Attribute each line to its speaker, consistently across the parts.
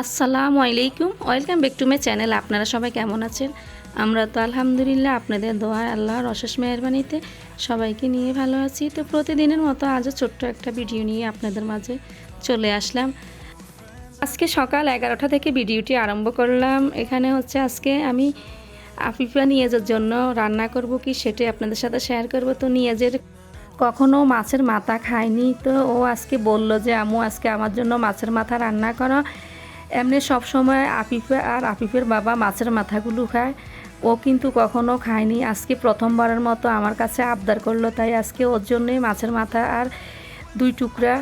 Speaker 1: আসসালামু আলাইকুম। Welcome back to my channel আপনারা সবাই কেমন আছেন? আমরা তো আলহামদুলিল্লাহ আপনাদের দোয়া আল্লাহর অশেষ মেহরবানিতে সবাইকে নিয়ে ভালো আছি। তো প্রতিদিনের মতো আজও ছোট্ট একটা ভিডিও নিয়ে আপনাদের মাঝে চলে আসলাম। আজকে সকাল এগারোটা থেকে ভিডিওটি আরম্ভ করলাম। এখানে হচ্ছে আজকে আমি আফিফা নিয়াজের জন্য রান্না করব কি সেটাই আপনাদের সাথে শেয়ার করব। তো নিয়াজের কখনো মাছের মাথা খায়নি। তো ও আজকে বলল যে আমু আজকে আমার জন্য মাছের মাথা রান্না করো। এমনি সব সময় আফিফা আর আফিফের বাবা মাছের মাথাগুলো খায়। ও কিন্তু কখনো খায়নি। আজকে প্রথমবারের মতো আমার কাছে আবদার করল, তাই আজকে ওর জন্যই মাছের মাথা আর দুই টুকরা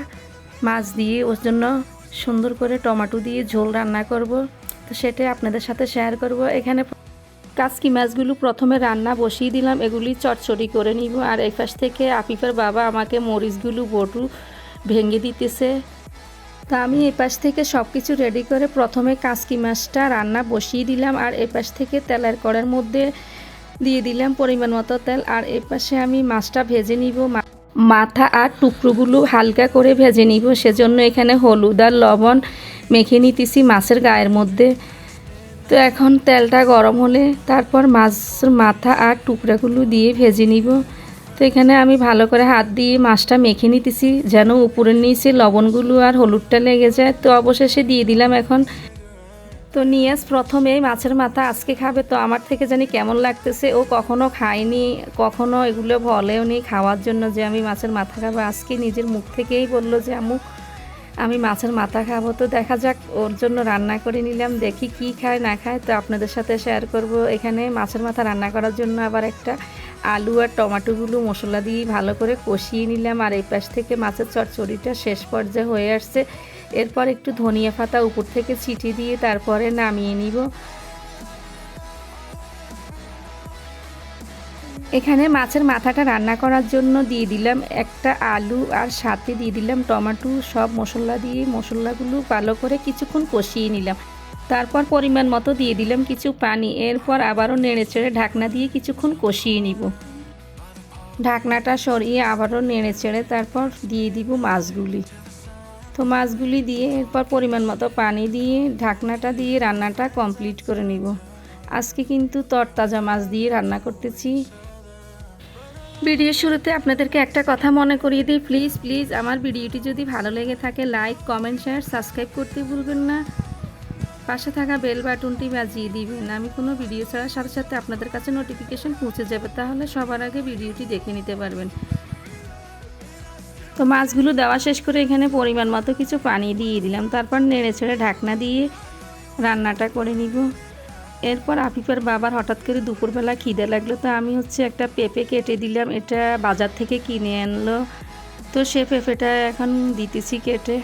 Speaker 1: মাছ দিয়ে ওর জন্য সুন্দর করে টমাটো দিয়ে ঝোল রান্না করব। তো সেটাই আপনাদের সাথে শেয়ার করব। এখানে কাসকি মাছগুলো প্রথমে রান্না বসিয়ে দিলাম। এগুলি চটচড়ি করে নিব। আর এই পাশ থেকে আফিফের বাবা আমাকে মরিচগুলো বটু ভেঙে দিতেছে। তা আমি এই পাশ থেকে সব কিছু রেডি করে প্রথমে কাসকি মাছটা রান্না বসিয়ে দিলাম আর এই পাশ থেকে তেলের কড়ের মধ্যে দিয়ে দিলাম পরিমাণ মতো তেল আর এই পাশে আমি মাছটা ভেজে নিব। মাথা আর টুকরোগুলো হালকা করে ভেজে নিব। সেজন্য এখানে হলুদ আর লবণ মেখে নিতেছি মাছের গায়ের মধ্যে। তো এখন তেলটা গরম হলে তারপর মাছের মাথা আর টুকরাগুলো দিয়ে ভেজে নিব। তো এখানে আমি ভালো করে হাত দিয়ে মাছটা মেখে নিতেছি, যেন উপরের নিচে লবণগুলো আর হলুদটা লেগে যায়। তো অবশেষে দিয়ে দিলাম এখন। তো নিয়াজ প্রথমে মাছের মাথা আজকে খাবে, তো আমার থেকে জানি কেমন লাগতেছে। ও কখনো খায়নি, কখনো এগুলো বলেও নি খাওয়ার জন্য যে আমি মাছের মাথা খাব। আজকে নিজের মুখ থেকেই বলল যে আমু আমি মাছের মাথা খাব। তো দেখা যাক, ওর জন্য রান্না করে নিলাম, দেখি কি খায়, না খায়। তো আপনাদের সাথে শেয়ার করব। এখানে মাছের মাথা রান্না করার জন্য আবার একটা আলু আর টমেটোগুলো মশলা দিয়ে ভালো করে কষিয়ে নিলাম, আর এই পাশ থেকে মাছের চচ্চড়িটা শেষ পর্যায়ে হয়ে আসছে। এরপর একটু ধনিয়া পাতা উপর থেকে ছিটিয়ে দিয়ে তারপরে নামিয়ে নিব। এখানে মাছের মাথাটা রান্না করার জন্য দিয়ে দিলাম একটা আলু আর সাথে দিয়ে দিলাম টমেটো, সব মশলা দিয়ে মশলাগুলো ভালো করে কিছুক্ষণ কষিয়ে নিলাম। তারপর পরিমাণ মতো দিয়ে দিলাম কিছু পানি। এরপর আবারও নেড়ে চেড়ে ঢাকনা দিয়ে কিছুক্ষণ কষিয়ে নিব। ঢাকনাটা সরিয়ে আবারও নেড়ে চেড়ে তারপর দিয়ে দিব মাছগুলি। তো মাছগুলি দিয়ে এরপর পরিমাণ মতো পানি দিয়ে ঢাকনাটা দিয়ে রান্নাটা কমপ্লিট করে নিব। আজকে কিন্তু তরতাজা মাছ দিয়ে রান্না করতেছি। ভিডিও শুরুতে আপনাদেরকে একটা কথা মনে করিয়ে দিই। প্লিজ প্লিজ আমার ভিডিওটি যদি ভালো লেগে থাকে, লাইক, কমেন্ট, শেয়ার, সাবস্ক্রাইব করতে ভুলবেন না। পাশে থাকা বেল বাটনটি বাজিয়ে দিবেন। আমি কোনো ভিডিও ছাড়ার সাথে সাথে আপনাদের কাছে নোটিফিকেশন পৌঁছে যাবে। তাহলে সবার আগে ভিডিওটি দেখে নিতে পারবেন। তো মাছগুলো দেওয়া শেষ করে এখানে পরিমাণ মতো কিছু পানি দিয়ে দিলাম। তারপর নেড়ে ছেড়ে ঢাকনা দিয়ে রান্নাটা করে নিব। এরপর আফিফের বাবার হঠাৎ করে দুপুরবেলা খিদে লাগল, তো আমি হচ্ছে একটা পেঁপে কেটে দিলাম। এটা বাজার থেকে কিনে আনলো। তো সে পেঁপেটা এখন দিতেছি কেটে।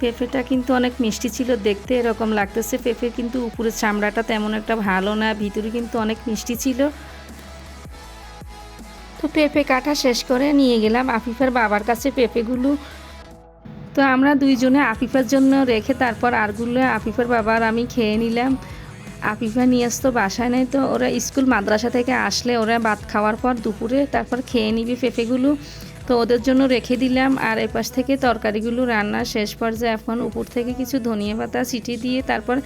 Speaker 1: পেঁপেটা কিন্তু অনেক মিষ্টি ছিল, দেখতে এরকম লাগতেছে। পেঁপে কিন্তু উপরের চামড়াটা তেমন একটা ভালো না, ভিতরে কিন্তু অনেক মিষ্টি ছিল। তো পেঁপে কাটা শেষ করে নিয়ে গেলাম আফিফার বাবার কাছে পেঁপেগুলো। তো আমরা দুইজনে আফিফার জন্য রেখে তারপর আরগুলো আফিফার বাবার আমি খেয়ে নিলাম। আফিফা নিয়ে আসতো বাসায় নেই তো ওরা স্কুল মাদ্রাসা থেকে আসলে ওরা ভাত খাওয়ার পর দুপুরে তারপর খেয়ে নিবি পেঁপেগুলো। তো ওদের জন্য রেখে দিলাম। আর এপাশ থেকে তরকারিগুলো রান্না শেষ পর্যায়ে এখন উপর থেকে কিছু ধনিয়া পাতা ছিটিয়ে দিয়ে তারপর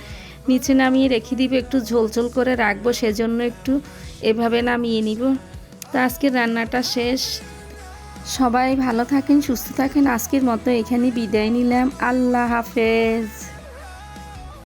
Speaker 1: নিচে নামিয়ে রেখে দিবে। একটু ঝোল ঝোল করে রাখব, সেজন্য একটু এভাবে নামিয়ে নিব। তো আজকের রান্নাটা শেষ। সবাই ভালো থাকেন, সুস্থ থাকেন। আজকের মতো এখানে বিদায় নিলাম। আল্লাহ হাফেজ।